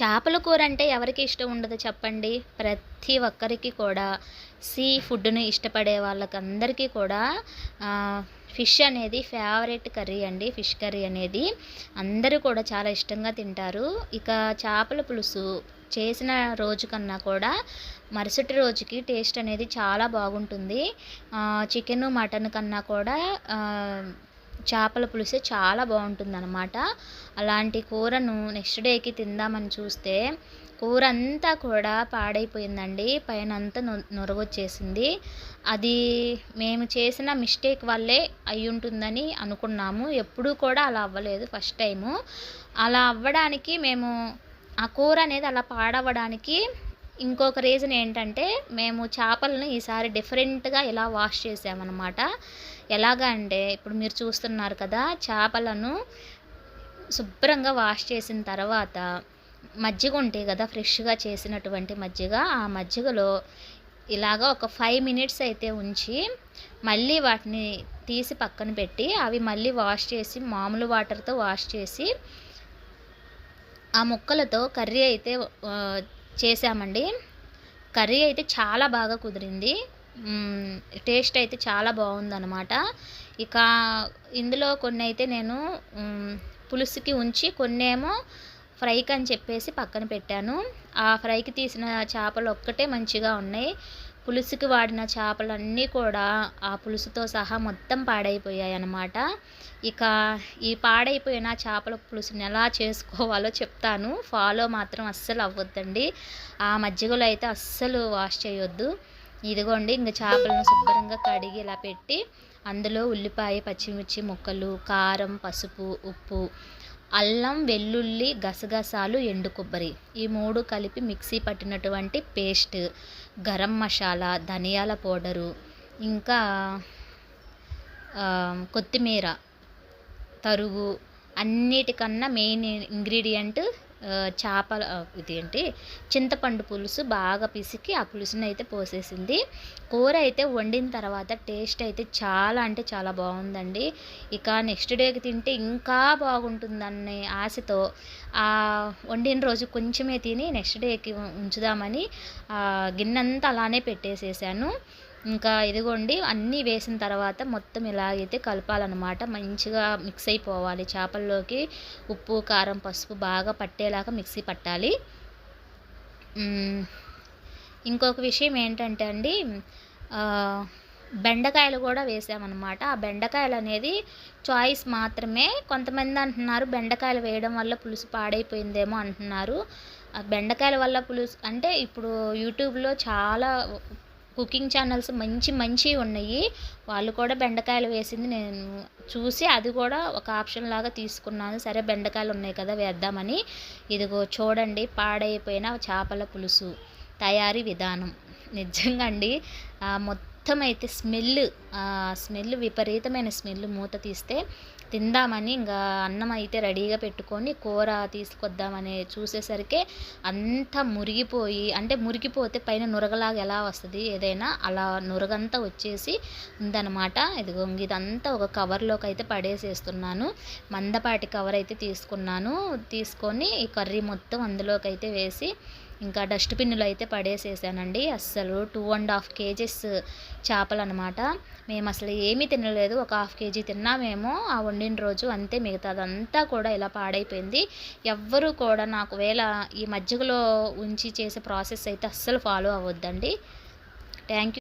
చేపల కూర అంటే ఎవరికి ఇష్టం ఉండదు చెప్పండి. ప్రతి ఒక్కరికి కూడా సీ ఫుడ్ని ఇష్టపడే వాళ్ళకందరికీ కూడా ఫిష్ అనేది ఫేవరెట్ కర్రీ అండి. ఫిష్ కర్రీ అనేది అందరూ కూడా చాలా ఇష్టంగా తింటారు. ఇక చేపల పులుసు చేసిన రోజు కన్నా కూడా మరుసటి రోజుకి టేస్ట్ అనేది చాలా బాగుంటుంది. చికెన్ మటన్ కన్నా కూడా చేపల పులుసు చాలా బాగుంటుంది అనమాట అలాంటి కూరను నెక్స్ట్ డేకి తిందామని చూస్తే కూర అంతా కూడా పాడైపోయిందండి. పైన అంతా నొరగొచ్చేసింది. అది మేము చేసిన మిస్టేక్ వల్లే అయి ఉంటుందని అనుకున్నాము. ఎప్పుడూ కూడా అలా అవ్వలేదు ఫస్ట్ టైము అలా అవ్వడానికి మేము ఆ కూర అనేది అలా పాడవడానికి ఇంకొక రీజన్ ఏంటంటే మేము చేపలను ఈసారి డిఫరెంట్గా ఇలా వాష్ చేసామన్నమాట. ఎలాగా అంటే ఇప్పుడు మీరు చూస్తున్నారు కదా చేపలను శుభ్రంగా వాష్ చేసిన తర్వాత మజ్జిగ ఉంటాయి కదా ఫ్రెష్గా చేసినటువంటి మజ్జిగ ఆ మజ్జిగలో ఇలాగా ఒక ఫైవ్ మినిట్స్ అయితే ఉంచి మళ్ళీ వాటిని తీసి పక్కన పెట్టి అవి మళ్ళీ వాష్ చేసి మామూలు వాటర్తో వాష్ చేసి ఆ ముక్కలతో కర్రీ అయితే చేసామండి కర్రీ అయితే చాలా బాగా కుదిరింది. టేస్ట్ అయితే చాలా బాగుందన్నమాట. ఇక ఇందులో కొన్ని అయితే నేను పులుసుకి ఉంచి కొన్ని ఏమో ఫ్రైకి అని చెప్పేసి పక్కన పెట్టాను. ఆ ఫ్రైకి తీసిన చేపలు ఒక్కటే మంచిగా ఉన్నాయి. పులుసుకి వాడిన చేపలన్నీ కూడా ఆ పులుసుతో సహా మొత్తం పాడైపోయాయి అన్నమాట. ఇక ఈ పాడైపోయిన చేపల పులుసుని ఎలా చేసుకోవాలో చెప్తాను. ఫాలో మాత్రం అస్సలు అవ్వద్దండి. ఆ మజ్జిగలో అయితే అస్సలు వాష్ చేయొద్దు. ఇదిగోండి ఇంకా చేపలను శుభ్రంగా కడిగి ఇలా పెట్టి అందులో ఉల్లిపాయ పచ్చిమిర్చి ముక్కలు కారం పసుపు ఉప్పు అల్లం వెల్లుల్లి గసగసాలు ఎండు కొబ్బరి. ఈ మూడు కలిపి మిక్సీ పట్టినటువంటి పేస్ట్ గరం మసాలా ధనియాల పౌడరు ఇంకా కొత్తిమీర తరుగు అన్నిటికన్నా మెయిన్ ఇంగ్రీడియంట్ చేపల ఏంటి చింతపండు పులుసు బాగా పిసికి ఆ పులుసుని అయితే పోసేసింది. కూర అయితే వండిన తర్వాత టేస్ట్ అయితే చాలా అంటే చాలా బాగుందండి. ఇక నెక్స్ట్ డేకి తింటే ఇంకా బాగుంటుందనే ఆశతో వండిన రోజు కొంచెమే తిని నెక్స్ట్ డేకి ఉంచుదామని గిన్నెంతా అలానే పెట్టేసేసాను. ఇంకా ఇదిగోండి అన్నీ వేసిన తర్వాత మొత్తం ఇలాగైతే కలపాలన్నమాట. మంచిగా మిక్స్ అయిపోవాలి. చేపల్లోకి ఉప్పు కారం పసుపు బాగా పట్టేలాగా మిక్సీ పట్టాలి. ఇంకొక విషయం ఏంటంటే అండి బెండకాయలు కూడా వేసామన్నమాట. ఆ బెండకాయలు అనేది చాయిస్ మాత్రమే. కొంతమంది అంటున్నారు బెండకాయలు వేయడం వల్ల పులుసు పాడైపోయిందేమో అంటున్నారు. బెండకాయల వల్ల పులుసు అంటే ఇప్పుడు యూట్యూబ్లో చాలా కుకింగ్ ఛానల్స్ మంచి మంచివి ఉన్నాయి. వాళ్ళు కూడా బెండకాయలు వేసింది నేను చూసి అది కూడా ఒక ఆప్షన్ లాగా తీసుకున్నాను. సరే బెండకాయలు ఉన్నాయి కదా వేద్దామని. ఇదిగో చూడండి పాడైపోయిన చేపల పులుసు తయారీ విధానం. నిజంగా అండి మొత్తం మొత్తం అయితే స్మెల్ స్మెల్ విపరీతమైన స్మెల్ మూత తీస్తే తిందామని ఇంకా అన్నం అయితే రెడీగా పెట్టుకొని కూర తీసుకొద్దామని చూసేసరికి అంతా మురిగిపోయి అంటే మురిగిపోతే పైన నురగలాగా ఎలా వస్తుంది ఏదైనా అలా నురగంతా వచ్చేసి ఉందన్నమాట. ఇదిగో ఇదంతా ఒక కవర్లోకి అయితే పడేసేస్తున్నాను. మందపాటి కవర్ అయితే తీసుకున్నాను. తీసుకొని ఈ కర్రీ మొత్తం అందులోకి అయితే వేసి ఇంకా డస్ట్బిన్లో అయితే పడేసేసానండి. అస్సలు టూ అండ్ హాఫ్ కేజెస్ చేపలు అనమాట మేము అసలు ఏమీ తినలేదు. ఒక హాఫ్ కేజీ తిన్నామేమో ఆ వండిన రోజు అంతే మిగతాదంతా కూడా ఇలా పాడైపోయింది. ఎవ్వరూ కూడా నాకు వేళ ఈ మజ్జిగలో ఉంచి చేసే ప్రాసెస్ అయితే అస్సలు ఫాలో అవ్వద్దండి. థ్యాంక్